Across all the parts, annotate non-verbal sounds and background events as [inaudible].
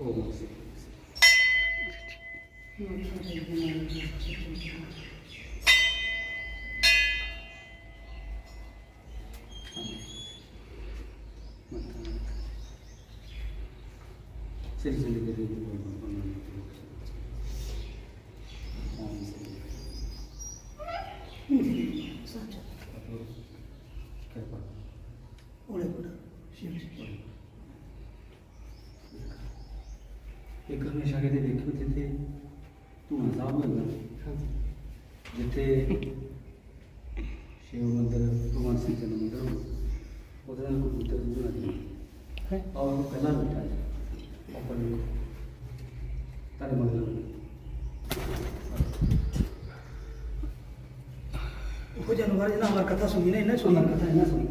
ओम से சரி சொல்லி தெரிஞ்சு போகணும் ਇੱਕ ਹਮੇਸ਼ਾ ਕਿਤੇ ਦੇਖਿਓ ਜਿੱਥੇ ਧੂਣਾ ਸਾਹਿਬ ਹੁੰਦਾ ਜਿੱਥੇ ਸ਼ਿਵ ਮੰਦਰ ਭਗਵਾਨ ਸਿੰਘ ਜੀ ਦਾ ਮੰਦਰ ਉਹਦੇ ਨਾਲ ਕਬੂਤਰ ਧੂਣਾ ਦੀ ਹੈ। ਔਰ ਉਹ ਪਹਿਲਾਂ ਬੈਠਾ ਹੈ ਉੱਪਰ ਤਾਰੇ ਮੰਗਲ ਉਹ ਜਾਨਵਰ ਜਿਹਨਾਂ ਅਮਰ ਕਥਾ ਸੁਣੀ ਨਾ ਇਹਨਾਂ ਸੁਣੀ ਕਥਾ ਇਹਨਾਂ ਸੁਣੀ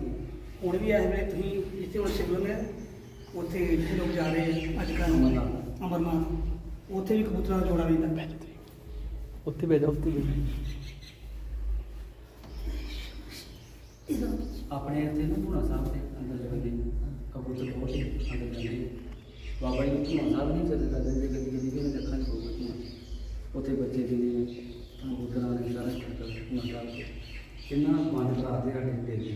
ਹੁਣ ਵੀ ਇਸ ਵੇਲੇ ਤੁਸੀਂ ਜਿੱਥੇ ਹੁਣ ਸ਼ਿਵਲਿੰਗ ਹੈ ਉੱਥੇ ਲੋਕ ਜਾ ਰਹੇ ਅੱਜ ਕੱਲ੍ਹ। ਅਮਰਨਾਥ। ਉੱਥੇ ਵੀ ਕਬੂਤਰਾਂ ਦਾ ਜੋੜਾ ਰਹਿੰਦਾ ਉੱਥੇ ਬਹਿ ਜਾ ਉੱਥੇ ਬਹਿ ਜਾ ਆਪਣੇ ਇੱਥੇ ਨਾ ਧੂਣਾ ਸਾਹਿਬ ਦੇ ਅੰਦਰ ਜਿਹੜੇ ਨੇ ਕਬੂਤਰ ਬਹੁਤ ਹੀ ਅੰਦਰ ਜਾਂਦੇ। ਬਾਬਾ ਜੀ ਨੂੰ ਧੂਣਾ ਸਾਹਿਬ ਨਹੀਂ ਚੱਲ ਕਰਦੇ ਜੇ ਕਦੀ ਕਦੀ ਕਿਹਨੇ ਦੇਖਣ ਉੱਥੇ ਬੱਚੇ ਵੀ ਨੇ ਕਬੂਤਰਾਂ ਨੇ ਸਾਰਾ ਖੇਤਰ ਸਾਹਿਬ ਤੇ ਕਿੰਨਾ ਮਨ ਭਰਾ ਦੇ ਸਾਡੇ ਦਿਲ ਦੀ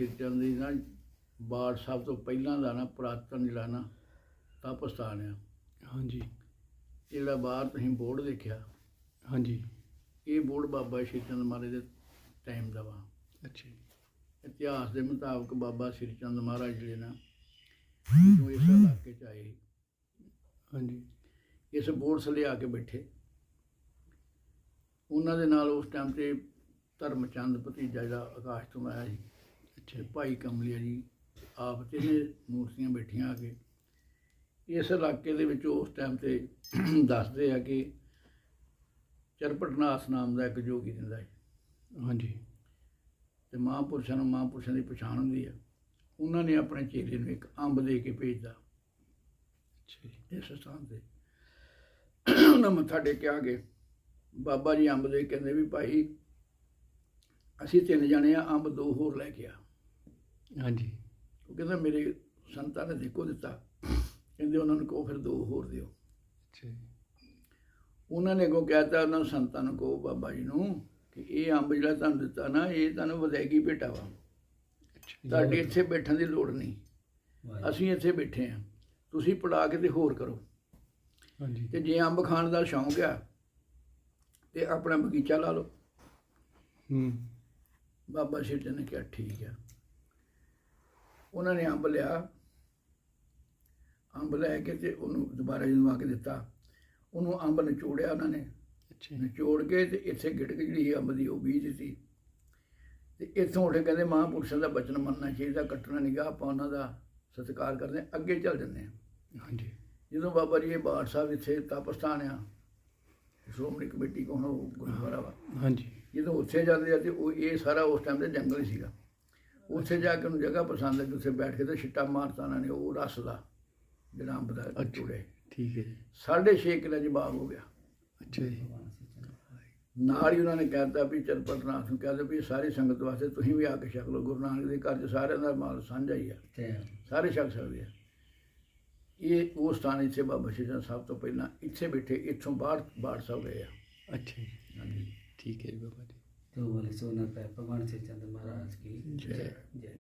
ਸ਼ਿਰਚੰਦ ਦੀ ਨਾ ਬਾੜ ਸਭ ਤੋਂ ਪਹਿਲਾਂ ਦਾ ਨਾ ਪੁਰਾਤਨ ਜਿਹੜਾ ਨਾ ਤਪ ਸਥਾਨ ਆ। ਹਾਂਜੀ। ਜਿਹੜਾ ਬਾਹਰ ਤੁਸੀਂ ਬੋਰਡ ਦੇਖਿਆ? ਹਾਂਜੀ। ਇਹ ਬੋਰਡ ਬਾਬਾ ਸ਼ਿਰਚੰਦ ਮਹਾਰਾਜ ਦੇ ਟਾਈਮ ਦਾ ਵਾ। ਅੱਛਾ ਇਤਿਹਾਸ ਦੇ ਮੁਤਾਬਕ ਬਾਬਾ ਸ਼ਿਰਚੰਦ ਮਹਾਰਾਜ ਜਿਹੜੇ ਨਾ ਜਦੋਂ ਇਸ ਇਲਾਕੇ ਚ ਆਏ ਹਾਂਜੀ। ਇਸ ਬੋਰਡ ਥੱਲੇ ਆ ਕੇ ਬੈਠੇ। ਉਹਨਾਂ ਦੇ ਨਾਲ ਉਸ ਟਾਈਮ ਤੇ ਧਰਮਚੰਦ ਭਤੀਜਾ ਜਿਹੜਾ ਆਕਾਸ਼ ਤੋਂ ਆਇਆ ਸੀ। ਤੇ ਭਾਈ ਕਮਲਿਆ ਜੀ ਆਪ ਤਿੰਨੇ ਮੂਰਤੀਆਂ ਬੈਠੀਆਂ ਆ ਕੇ ਇਸ ਇਲਾਕੇ ਦੇ ਵਿੱਚ ਉਸ ਟਾਈਮ ਤੇ [clears throat] ਦੱਸਦੇ ਆ ਕਿ ਚਰਪਟਨਾਥ ਨਾਮ ਦਾ ਇੱਕ ਜੋਗੀ ਦਿੰਦਾ ਹੈ। ਹਾਂਜੀ। ਤੇ ਮਹਾਂਪੁਰਸ਼ਾਂ ਨੂੰ ਮਹਾਂਪੁਰਸ਼ਾਂ ਦੀ ਪਛਾਣ ਹੁੰਦੀ ਆ। ਉਹਨਾਂ ਨੇ ਆਪਣੇ ਚੇਲੇ ਨੂੰ ਇੱਕ ਅੰਬ ਦੇ ਕੇ ਭੇਜਦਾ ਜੀ। ਇਸ ਸਥਾਨ ਤੇ। ਉਹਨਾਂ ਮੱਥਾ ਟੇਕਿਆ ਕੇ ਬਾਬਾ ਜੀ ਅੰਬ ਦੇ ਕਹਿੰਦੇ ਵੀ ਭਾਈ ਅਸੀਂ ਤਿੰਨ ਜਣੇ ਆ ਅੰਬ ਦੋ ਹੋਰ ਲੈ ਕੇ ਆ। ਹਾਂਜੀ। ਉਹ ਕਹਿੰਦਾ ਮੇਰੇ ਸੰਤਾਂ ਨੇ ਦੇਖੋ ਦਿੱਤਾ। ਕਹਿੰਦੇ ਉਹਨਾਂ ਨੂੰ ਕਹੋ ਫਿਰ ਦੋ ਹੋਰ ਦਿਓ। ਅੱਛਾ ਉਹਨਾਂ ਨੇ ਕੋ ਕਹਿਤਾ ਉਹਨਾਂ ਸੰਤਾਂ ਨੂੰ ਕਹੋ ਬਾਬਾ ਜੀ ਨੂੰ ਕਿ ਇਹ ਅੰਬ ਜਿਹੜਾ ਤੁਹਾਨੂੰ ਦਿੱਤਾ ਨਾ ਇਹ ਤੁਹਾਨੂੰ ਵਧੈਗੀ ਭੇਟਾ ਵਾ। ਤੁਹਾਡੇ ਇੱਥੇ ਬੈਠਣ ਦੀ ਲੋੜ ਨਹੀਂ। ਅਸੀਂ ਇੱਥੇ ਬੈਠੇ ਆ ਤੁਸੀਂ ਪੜਾ ਕੇ ਤੇ ਹੋਰ ਕਰੋ। ਹਾਂਜੀ। ਤੇ ਜੇ ਅੰਬ ਖਾਣ ਦਾ ਸ਼ੌਂਕ ਆ ਤੇ ਆਪਣਾ ਬਗੀਚਾ ਲਾ ਲਓ। ਹੂੰ। ਬਾਬਾ ਜੀ ਨੇ ਕਿਹਾ ਠੀਕ ਆ। ਉਹਨਾਂ ਨੇ ਅੰਬ ਲਿਆ। ਅੰਬ ਲੈ ਕੇ ਤੇ ਉਹਨੂੰ ਦੁਬਾਰਾ ਜਦੋਂ ਆ ਕੇ ਦਿੱਤਾ ਉਹਨੂੰ ਅੰਬ ਨਿਚੋੜਿਆ ਉਹਨਾਂ ਨੇ। ਅੱਛਾ। ਨਿਚੋੜ ਕੇ ਤੇ ਇੱਥੇ ਗਿਟਕ ਜਿਹੜੀ ਅੰਬ ਦੀ ਉਹ ਬੀਜ ਦਿੱਤੀ। ਤੇ ਇੱਥੋਂ ਉੱਠ ਕੇ ਕਹਿੰਦੇ ਮਹਾਂਪੁਰਸ਼ਾਂ ਦਾ ਬਚਨ ਮੰਨਣਾ ਚਾਹੀਦਾ ਕੱਟਣਾ ਨਿਗਾ ਆਪਾਂ ਉਹਨਾਂ ਦਾ ਸਤਿਕਾਰ ਕਰਦੇ ਅੱਗੇ ਚੱਲ ਜੰਨੇ ਹਾਂਜੀ। ਜਦੋਂ ਬਾਬਾ ਜੀ ਇਹ ਬਾੜ ਸਾਹਿਬ ਇੱਥੇ ਤਪਸਥਾਨ ਆ ਸ਼੍ਰੋਮਣੀ ਕਮੇਟੀ ਕੋਲ ਉਹ ਗੁਰਦੁਆਰਾ ਵਾ। ਹਾਂਜੀ। ਜਦੋਂ ਉੱਥੇ ਜਾਂਦੇ ਆ ਤੇ ਉਹ ਇਹ ਸਾਰਾ ਉਸ ਟਾਈਮ ਤੇ ਜੰਗਲ ਸੀਗਾ। ਉੱਥੇ ਜਾ ਕੇ ਉਹਨੂੰ ਜਗ੍ਹਾ ਪਸੰਦ ਲੱਗੀ ਉੱਥੇ ਬੈਠ ਕੇ ਤੇ ਛਿੱਟਾ ਮਾਰਤਾ ਉਹਨਾਂ ਨੇ ਉਹ ਰਸ ਦਾ ਜਿਹੜਾ ਅੰਬ ਦਾ। ਚੂੜੇ ਠੀਕ ਹੈ ਜੀ। ਸਾਢੇ ਛੇ ਕਿੱਲੇ ਚ ਬਾਗ ਹੋ ਗਿਆ। ਅੱਛਾ ਜੀ। ਨਾਲ ਹੀ ਉਹਨਾਂ ਨੇ ਕਹਿਤਾ ਵੀ ਚਰਪਤਨਾਥ ਨੂੰ ਕਹਿੰਦੇ ਵੀ ਸਾਰੀ ਸੰਗਤ ਵਾਸਤੇ ਤੁਸੀਂ ਵੀ ਆ ਕੇ ਛਕ ਲਓ ਗੁਰੂ ਨਾਨਕ ਦੇ ਘਰ 'ਚ ਸਾਰਿਆਂ ਦਾ ਮਾਲ ਸਾਂਝਾ ਹੀ ਆ। ਸਾਰੇ ਛਕ ਸਕਦੇ ਆ। ਇਹ ਉਹ ਸਥਾਨ ਇੱਥੇ ਬਾਬਾ ਸ਼੍ਰੀ ਚੰਦ ਸਾਹਿਬ ਤੋਂ ਪਹਿਲਾਂ ਇੱਥੇ ਬੈਠੇ ਇੱਥੋਂ ਬਾਹਰ ਬਾੜ ਸਾਹਿਬ ਗਏ ਆ। ਅੱਛਾ ਜੀ। ਠੀਕ ਹੈ ਜੀ ਬਾਬਾ ਜੀ। तो बोले सोना पे भगवान श्री चंद्र महाराज की जय। जय